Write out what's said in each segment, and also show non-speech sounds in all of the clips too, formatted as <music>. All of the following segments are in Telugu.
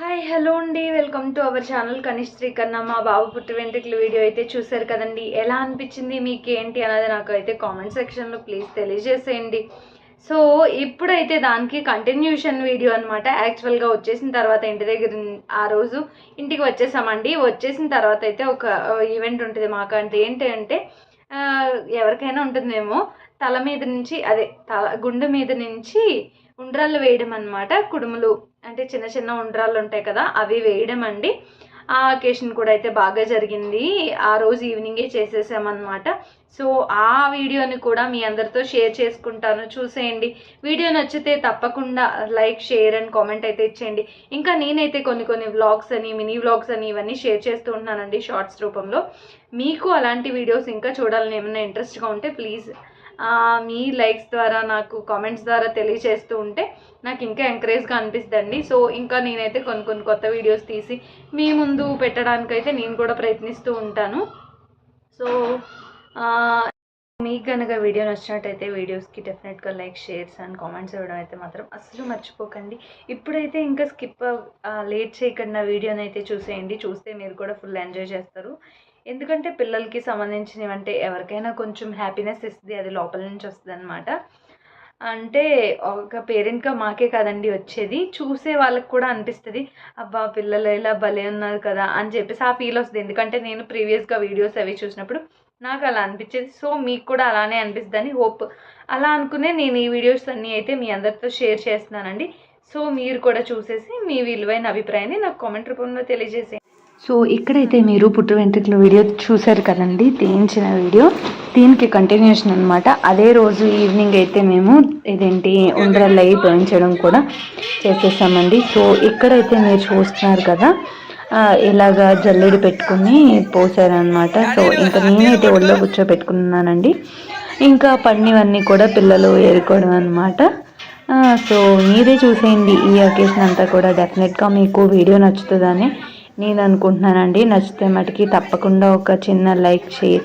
హాయ్ హలో అండి. వెల్కమ్ టు అవర్ ఛానల్ కనిష్ఠ కన్నా మా బాబు పుట్టి వెంట్రుకల వీడియో అయితే చూశారు కదండి. ఎలా అనిపించింది మీకు ఏంటి అనేది నాకు అయితే కామెంట్ సెక్షన్లో ప్లీజ్ తెలియజేసేయండి. సో ఇప్పుడైతే దానికి కంటిన్యూషన్ వీడియో అనమాట యాక్చువల్గా వచ్చేసిన తర్వాత ఇంటి దగ్గర ఆ రోజు ఇంటికి వచ్చేసామండి. వచ్చేసిన తర్వాత అయితే ఒక ఈవెంట్ ఉంటుంది మాకు అంటే ఏంటి అంటే ఎవరికైనా ఉంటుందేమో తల మీద నుంచి అదే తల గుండె మీద నుంచి ఉండ్రాళ్ళు వేయడం అనమాట కుడుములు అంటే చిన్న చిన్న ఉండ్రాళ్ళు ఉంటాయి కదా అవి వేయడం అండి ఆ అకేషన్ కూడా అయితే బాగా జరిగింది. ఆ రోజు ఈవినింగే చేసేసామన్నమాట. సో ఆ వీడియోని కూడా మీ అందరితో షేర్ చేసుకుంటాను. చూసేయండి. వీడియో నచ్చితే తప్పకుండా లైక్ షేర్ అండ్ కామెంట్ అయితే ఇచ్చేయండి. ఇంకా నేనైతే కొన్ని కొన్ని వ్లాగ్స్ అని మినీ వ్లాగ్స్ అని ఇవన్నీ షేర్ చేస్తూ ఉంటున్నానండి షార్ట్స్ రూపంలో. మీకు అలాంటి వీడియోస్ ఇంకా చూడాలని ఏమైనా ఇంట్రెస్ట్గా ఉంటే ప్లీజ్ మీ లైక్స్ ద్వారా నాకు కామెంట్స్ ద్వారా తెలియచేస్తూ ఉంటే నాకు ఇంకా ఎంకరేజ్గా అనిపిస్తుందండి. సో ఇంకా నేనైతే కొన్ని కొన్ని కొత్త వీడియోస్ తీసి మీ ముందు పెట్టడానికైతే నేను కూడా ప్రయత్నిస్తూ ఉంటాను. సో మీకు కనుక వీడియో నచ్చినట్టయితే వీడియోస్కి డెఫినెట్గా లైక్ షేర్స్ అండ్ కామెంట్స్ ఇవ్వడం అయితే మాత్రం అస్సలు మర్చిపోకండి. ఇప్పుడైతే ఇంకా స్కిప్ లేట్ చేయకుండా వీడియోని అయితే చూసేయండి. చూస్తే మీరు కూడా ఫుల్ ఎంజాయ్ చేస్తారు. ఎందుకంటే పిల్లలకి సంబంధించినవి అంటే ఎవరికైనా కొంచెం హ్యాపీనెస్ ఇస్తుంది అది లోపల నుంచి వస్తుంది అనమాట అంటే ఒక పేరెంట్గా మాకే కాదండి వచ్చేది. చూసే వాళ్ళకి కూడా అనిపిస్తుంది అబ్బా పిల్లలు ఇలా భలే ఉన్నారు కదా అని చెప్పేసి ఆ ఫీల్ వస్తుంది. ఎందుకంటే నేను ప్రీవియస్గా వీడియోస్ అవి చూసినప్పుడు నాకు అలా అనిపించేది. సో మీకు కూడా అలానే అనిపిస్తుందని హోప్ అలా అనుకునే నేను ఈ వీడియోస్ అన్నీ అయితే మీ అందరితో షేర్ చేస్తున్నానండి. సో మీరు కూడా చూసేసి మీ విలువైన అభిప్రాయాన్ని నాకు కామెంట్ రూపంలో తెలియజేసేయండి. సో ఇక్కడైతే మీరు పుట్టు వెంట్రుకల వీడియో చూశారు కదండి తీయించిన వీడియో. దీనికి కంటిన్యూషన్ అనమాట అదే రోజు ఈవినింగ్ అయితే మేము ఇదేంటి ఉండ్రల్ అయ్యి పోయించడం కూడా చేసేసామండి. సో ఇక్కడైతే మీరు చూస్తున్నారు కదా ఆ, ఇలాగా జల్లెడి పెట్టుకుని పోసారనమాట సో ఇంకా నేనైతే ఒళ్ళో కూర్చోబెట్టుకున్నానండి. ఇంకా పన్నివన్నీ కూడా పిల్లలు ఏరుకోవడం అనమాట సో మీరే చూసేయండి. ఈ అకేషన్ అంతా కూడా డెఫినెట్గా మీకు వీడియో నచ్చుతుందని. నేను అనుకుంటున్నానండి నచ్చితే మటుకి తప్పకుండా ఒక చిన్న లైక్ షేర్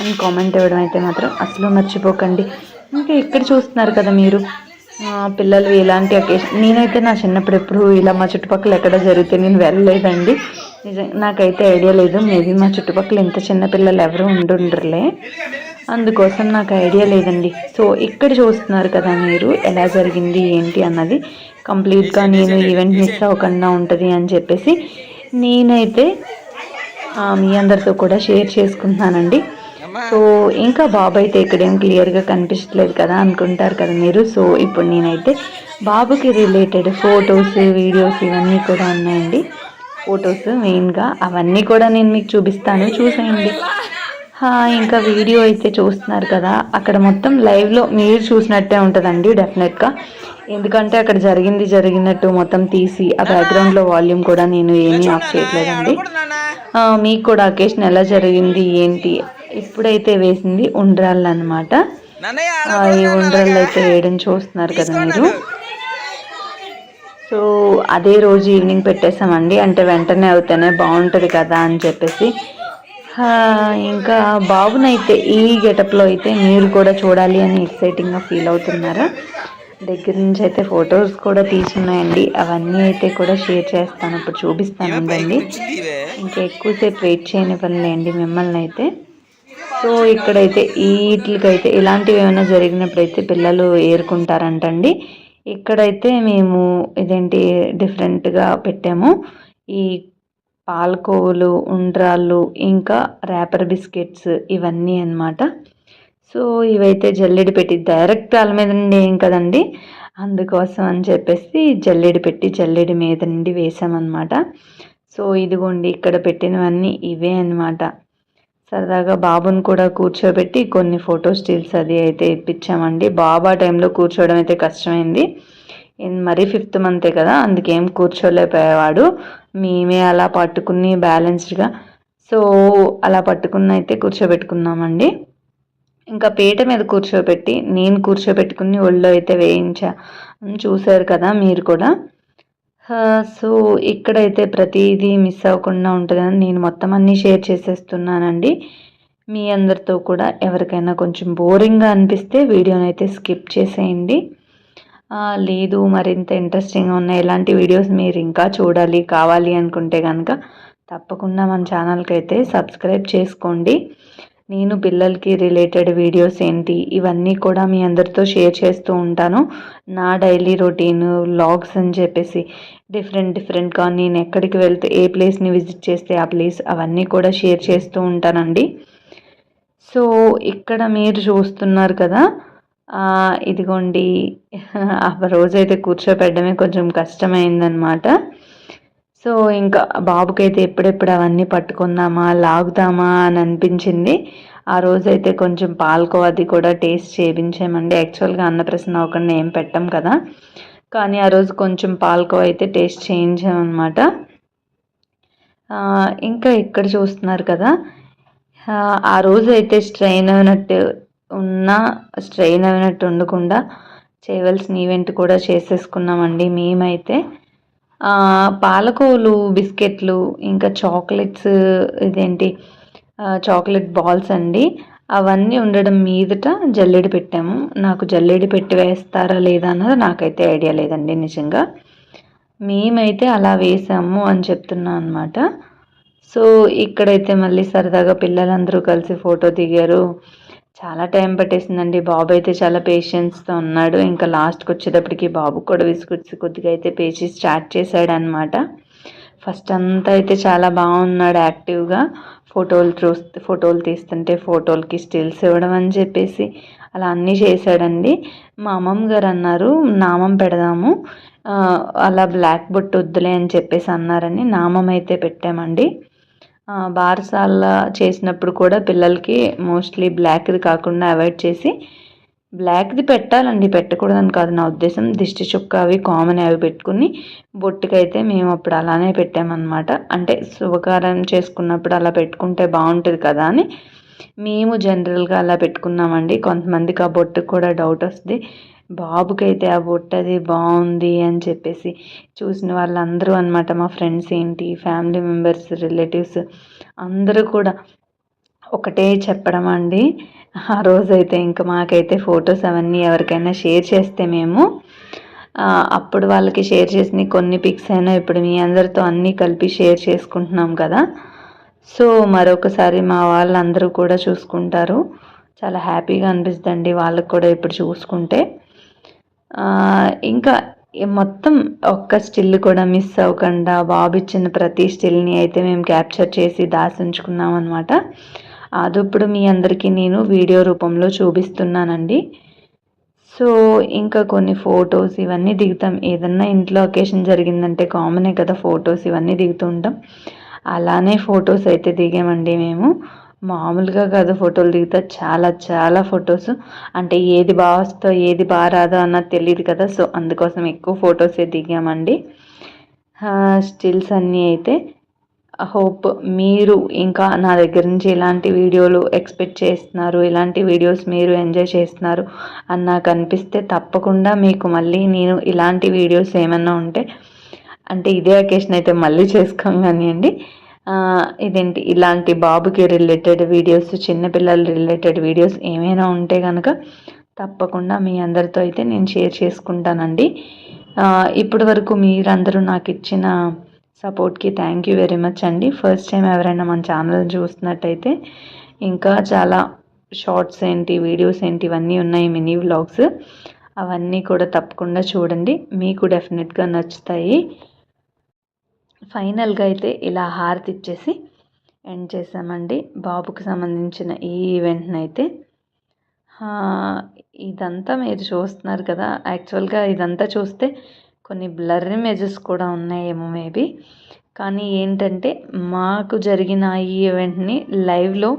అండ్ కామెంట్ ఇవ్వడం అయితే మాత్రం అసలు మర్చిపోకండి. ఇంకా ఇక్కడ చూస్తున్నారు కదా మీరు. పిల్లలు ఇలాంటి అకేషన్ నేనైతే నా చిన్నప్పుడు ఎప్పుడు ఇలా మా చుట్టుపక్కల ఎక్కడ జరిగితే నేను వెళ్ళలేదండి. నిజం నాకైతే ఐడియా లేదు. మేబీ మా చుట్టుపక్కల ఇంత చిన్న పిల్లలు ఎవరు ఉండుండరులే. అందుకోసం నాకు ఐడియా లేదండి. సో ఇక్కడ చూస్తున్నారు కదా మీరు ఎలా జరిగింది ఏంటి అన్నది. కంప్లీట్గా నేను ఈవెంట్ మిస్ అవ్వకుండా ఉంటుంది అని చెప్పేసి నేనైతే మీ అందరితో కూడా షేర్ చేసుకుంటున్నానండి. సో ఇంకా బాబు అయితే ఇక్కడ క్లియర్గా కనిపించట్లేదు కదా అనుకుంటారు కదా మీరు. సో ఇప్పుడు నేనైతే బాబుకి రిలేటెడ్ ఫొటోస్ వీడియోస్ ఇవన్నీ కూడా ఉన్నాయండి. ఫొటోస్ మెయిన్గా అవన్నీ కూడా నేను మీకు చూపిస్తాను. చూసేయండి. ఇంకా వీడియో అయితే చూస్తున్నారు కదా. అక్కడ మొత్తం లైవ్లో మీరు చూసినట్టే ఉంటుందండి డెఫినెట్గా. ఎందుకంటే అక్కడ జరిగింది జరిగినట్టు మొత్తం తీసి ఆ బ్యాక్గ్రౌండ్లో వాల్యూమ్ కూడా నేను ఏమీ ఆఫ్ చేయట్లేదండి. మీకు కూడా అకేషన్ ఎలా జరిగింది ఏంటి? ఇప్పుడైతే వేసింది ఉండ్రాళ్ళు అనమాట ఈ ఉండ్రాళ్ళు అయితే వేయడం చూస్తున్నారు కదా మీరు. సో అదే రోజు ఈవినింగ్ పెట్టేసామండి అంటే వెంటనే అవుతేనే బాగుంటుంది కదా అని చెప్పేసి. ఇంకా బాబునైతే ఈ గెటప్లో అయితే మీరు కూడా చూడాలి అని ఎక్సైటింగ్గా ఫీల్ అవుతున్నారా? దగ్గర నుంచి అయితే ఫొటోస్ కూడా తీసున్నాయండి అవన్నీ అయితే కూడా షేర్ చేస్తాను. ఇప్పుడు చూపిస్తాను ఉండండి. ఇంకా ఎక్కువసేపు వెయిట్ చేయనివ్వలేండి మిమ్మల్ని అయితే. సో ఇక్కడైతే వీటికైతే ఇలాంటివి ఏమైనా జరిగినప్పుడైతే పిల్లలు ఏరుకుంటారంటండి. ఇక్కడైతే మేము ఇదేంటి డిఫరెంట్గా పెట్టాము. ఈ పాలకోవలు ఉండ్రాళ్ళు ఇంకా ర్యాపర్ బిస్కెట్స్ ఇవన్నీ అన్నమాట. సో ఇవైతే జల్లెడి పెట్టి డైరెక్ట్ అల మీద నుండి ఏం కదండి? అందుకోసం అని చెప్పేసి జల్లెడి పెట్టి జల్లెడి మీద నుండి వేసామన్నమాట. సో ఇదిగోండి ఇక్కడ పెట్టినవన్నీ ఇవే అన్నమాట. సరదాగా బాబుని కూడా కూర్చోబెట్టి కొన్ని ఫోటో స్టిల్స్ అది అయితే ఇప్పించామండి. బాబు ఆ టైంలో కూర్చోవడం అయితే కష్టమైంది. ఇన్ మరీ ఫిఫ్త్ మంతే కదా అందుకేం కూర్చోలేకపోయేవాడు. మేమే అలా పట్టుకుని బ్యాలెన్స్డ్గా సో అలా పట్టుకుని అయితే కూర్చోబెట్టుకున్నామండి. ఇంకా పీట మీద కూర్చోబెట్టి నేను కూర్చోబెట్టుకుని ఒళ్ళో అయితే వేయించా. చూశారు కదా మీరు కూడా. సో ఇక్కడైతే ప్రతిదీ మిస్ అవ్వకుండా ఉంటుందని నేను మొత్తం అన్నీ షేర్ చేసేస్తున్నానండి. మీ అందరితో కూడా ఎవరికైనా కొంచెం బోరింగ్గా అనిపిస్తే వీడియోని అయితే స్కిప్ చేసేయండి. లేదు మరింత ఇంట్రెస్టింగ్గా ఉన్న ఇలాంటి వీడియోస్ మీరు ఇంకా చూడాలి కావాలి అనుకుంటే కనుక తప్పకుండా మన ఛానల్కి అయితే సబ్స్క్రైబ్ చేసుకోండి. నేను పిల్లలకి రిలేటెడ్ వీడియోస్ ఏంటి ఇవన్నీ కూడా మీ అందరితో షేర్ చేస్తూ ఉంటాను. నా డైలీ రొటీన్ వ్లాగ్స్ అని చెప్పేసి డిఫరెంట్ డిఫరెంట్గా నేను ఎక్కడికి వెళ్తే ఏ ప్లేస్ని విజిట్ చేస్తే ఆ ప్లేస్ అవన్నీ కూడా షేర్ చేస్తూ ఉంటానండి. సో ఇక్కడ మీరు చూస్తున్నారు కదా ఇదిగోండి. <laughs> ఆ రోజైతే కూర్చోపెట్టడమే కొంచెం కష్టమైందనమాట సో ఇంకా బాబుకైతే ఎప్పుడెప్పుడు అవన్నీ పట్టుకుందామా లాగుదామా అని అనిపించింది. ఆ రోజైతే కొంచెం పాలకో అది కూడా టేస్ట్ చేయించామండి. యాక్చువల్గా అన్నప్రసన్న అవ్వకుండా ఏం పెట్టాం కదా. కానీ ఆ రోజు కొంచెం పాలకో అయితే టేస్ట్ చేయించామన్నమాట. ఇంకా ఇక్కడ చూస్తున్నారు కదా. ఆ, రోజైతే రోజు అయితే స్ట్రెయిన్ అయినట్టు ఉన్న స్ట్రెయిన్ అయినట్టు ఉండకుండా చేయవలసిన ఈవెంట్ కూడా చేసేసుకున్నామండి మేమైతే. పాలకోలు బిస్కెట్లు ఇంకా చాక్లెట్స్ ఇదేంటి? చాక్లెట్ బాల్స్ అండి. అవన్నీ ఉండడం మీదట జల్లెడి పెట్టాము. నాకు జల్లెడి పెట్టి వేస్తారా లేదా అన్నది నాకైతే ఐడియా లేదండి నిజంగా. మేమైతే అలా వేసాము అని చెప్తున్నా అనమాట సో ఇక్కడైతే మళ్ళీ సరదాగా పిల్లలందరూ కలిసి ఫోటో దిగారు. చాలా టైం పట్టేసిందండి. బాబు అయితే చాలా పేషెన్స్తో ఉన్నాడు. ఇంకా లాస్ట్కి వచ్చేటప్పటికి బాబు కూడా విసుగుచ్చి కొద్దిగా అయితే పేచి స్టార్ట్ చేశాడు అనమాట ఫస్ట్ అంతా అయితే చాలా బాగున్నాడు యాక్టివ్గా ఫోటోలు చూస్తే ఫోటోలు తీస్తుంటే ఫోటోలకి స్టిల్స్ ఇవ్వడం అని చెప్పేసి అలా అన్నీ చేశాడండి. మా అమ్మమ్మ గారు అన్నారు నామం పెడదాము. అలా బ్లాక్ బొట్టు వద్దులే అని చెప్పేసి అన్నారని నామం అయితే పెట్టామండి. బారసాల చేసినప్పుడు కూడా పిల్లలకి మోస్ట్లీ బ్లాక్ది కాకుండా అవాయిడ్ చేసి బ్లాక్ది పెట్టాలండి పెట్టకూడదని కాదు. నా ఉద్దేశం దిష్టి చుక్క అవి కామన్ అవి పెట్టుకుని బొట్టుకైతే మేము అప్పుడు అలానే పెట్టామన్నమాట. అంటే శుభకార్యం చేసుకున్నప్పుడు అలా పెట్టుకుంటే బాగుంటుంది కదా అని మేము జనరల్గా అలా పెట్టుకున్నామండి. కొంతమందికి ఆ బొట్టుకు కూడా డౌట్ వస్తుంది. బాబుకైతే ఆ బొట్టు అది బాగుంది అని చెప్పేసి చూసిన వాళ్ళందరూ అనమాట మా ఫ్రెండ్స్ ఏంటి ఫ్యామిలీ మెంబర్స్ రిలేటివ్స్ అందరూ కూడా ఒకటే చెప్పడం అండి. ఆ రోజైతే ఇంకా మాకైతే ఫొటోస్ అవన్నీ ఎవరికైనా షేర్ చేస్తే మేము అప్పుడు వాళ్ళకి షేర్ చేసిన కొన్ని పిక్స్ అయినా ఇప్పుడు మీ అందరితో అన్నీ కలిపి షేర్ చేసుకుంటున్నాం కదా. సో మరొకసారి మా వాళ్ళందరూ కూడా చూసుకుంటారు. చాలా హ్యాపీగా అనిపిస్తుందండి వాళ్ళకి కూడా ఇప్పుడు చూసుకుంటే. ఇంకా మొత్తం ఒక్క స్టిల్ కూడా మిస్ అవ్వకుండా బాబు ఇచ్చిన ప్రతి స్టిల్ని అయితే మేము క్యాప్చర్ చేసి దాచుంచుకున్నాం అనమాట అది ఇప్పుడు మీ అందరికీ నేను వీడియో రూపంలో చూపిస్తున్నానండి. సో ఇంకా కొన్ని ఫొటోస్ ఇవన్నీ దిగుతాం. ఏదన్నా ఇంట్లో ఒకేషన్ జరిగిందంటే కామనే కదా ఫొటోస్ ఇవన్నీ దిగుతుంటాం అలానే ఫొటోస్ అయితే దిగామండి మేము. మామూలుగా కాదు ఫోటోలు దిగుతా చాలా చాలా ఫొటోస్. అంటే ఏది బాగా వస్తో ఏది బాగా రాదో అన్నది తెలియదు కదా సో అందుకోసం ఎక్కువ ఫొటోసే దిగామండి. స్టిల్స్ అన్నీ అయితే హోప్ మీరు ఇంకా నా దగ్గర నుంచి ఇలాంటి వీడియోలు ఎక్స్పెక్ట్ చేస్తున్నారు ఇలాంటి వీడియోస్ మీరు ఎంజాయ్ చేస్తున్నారు అని నాకు అనిపిస్తే తప్పకుండా మీకు మళ్ళీ నేను ఇలాంటి వీడియోస్ ఏమన్నా ఉంటే అంటే ఇదే అకేషన్ అయితే మళ్ళీ చేసుకోం కానివ్వండి ఇదేంటి ఇలాంటి బాబుకి రిలేటెడ్ వీడియోస్ చిన్నపిల్లల రిలేటెడ్ వీడియోస్ ఏమైనా ఉంటే కనుక తప్పకుండా మీ అందరితో అయితే నేను షేర్ చేసుకుంటానండి. ఇప్పటి వరకు మీరందరూ నాకు ఇచ్చిన సపోర్ట్కి థ్యాంక్ యూ వెరీ మచ్ అండి. ఫస్ట్ టైం ఎవరైనా మన ఛానల్ చూస్తున్నట్టయితే ఇంకా చాలా షార్ట్స్ ఏంటి వీడియోస్ ఏంటి ఇవన్నీ ఉన్నాయి మినీ వ్లాగ్స్ అవన్నీ కూడా తప్పకుండా చూడండి. మీకు డెఫినెట్గా నచ్చుతాయి. ఫైనల్గా అయితే ఇలా హారతి ఇచ్చేసి ఎండ్ చేసామండి. బాబుకి సంబంధించిన ఈ ఈవెంట్ని అయితే. ఇదంతా మీరు చూస్తున్నారు కదా. యాక్చువల్గా ఇదంతా చూస్తే కొన్ని బ్లర్ ఇమేజెస్ కూడా ఉన్నాయేమో మేబీ. కానీ ఏంటంటే మాకు జరిగిన ఈ ఈవెంట్ని లైవ్లో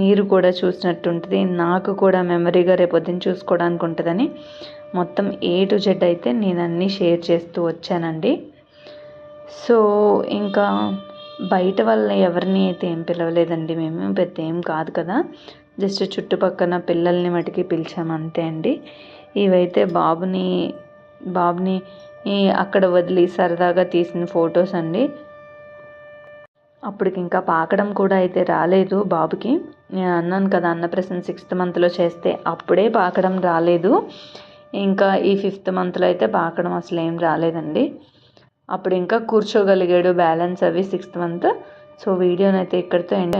మీరు కూడా చూసినట్టు ఉంటుంది నాకు కూడా మెమరీగా రేపొద్దున చూసుకోవడానికి ఉంటుందని మొత్తం ఏ టు జెడ్ అయితే నేను అన్నీ షేర్ చేస్తూ వచ్చానండి. సో ఇంకా బయట వాళ్ళని ఎవరిని అయితే ఏం పిలవలేదండి మేము పెద్ద ఏం కాదు కదా. జస్ట్ చుట్టుపక్కల పిల్లల్ని మటుకి పిలిచాము అంతే అండి. ఇవైతే బాబుని బాబుని అక్కడ వదిలి సరదాగా తీసిన ఫొటోస్ అండి. అప్పటికి ఇంకా పాకడం కూడా అయితే రాలేదు బాబుకి. నేను అన్నాను కదా అన్నప్రసన్న సిక్స్త్ మంత్లో చేస్తే అప్పుడే పాకడం రాలేదు. ఇంకా ఈ ఫిఫ్త్ మంత్లో అయితే పాకడం అసలు ఏం రాలేదండి. అప్పుడు ఇంకా కూర్చోగలిగాడు బ్యాలెన్స్ అవి సిక్స్త్ మంత్. సో వీడియోనైతే ఇక్కడితో ఎండ్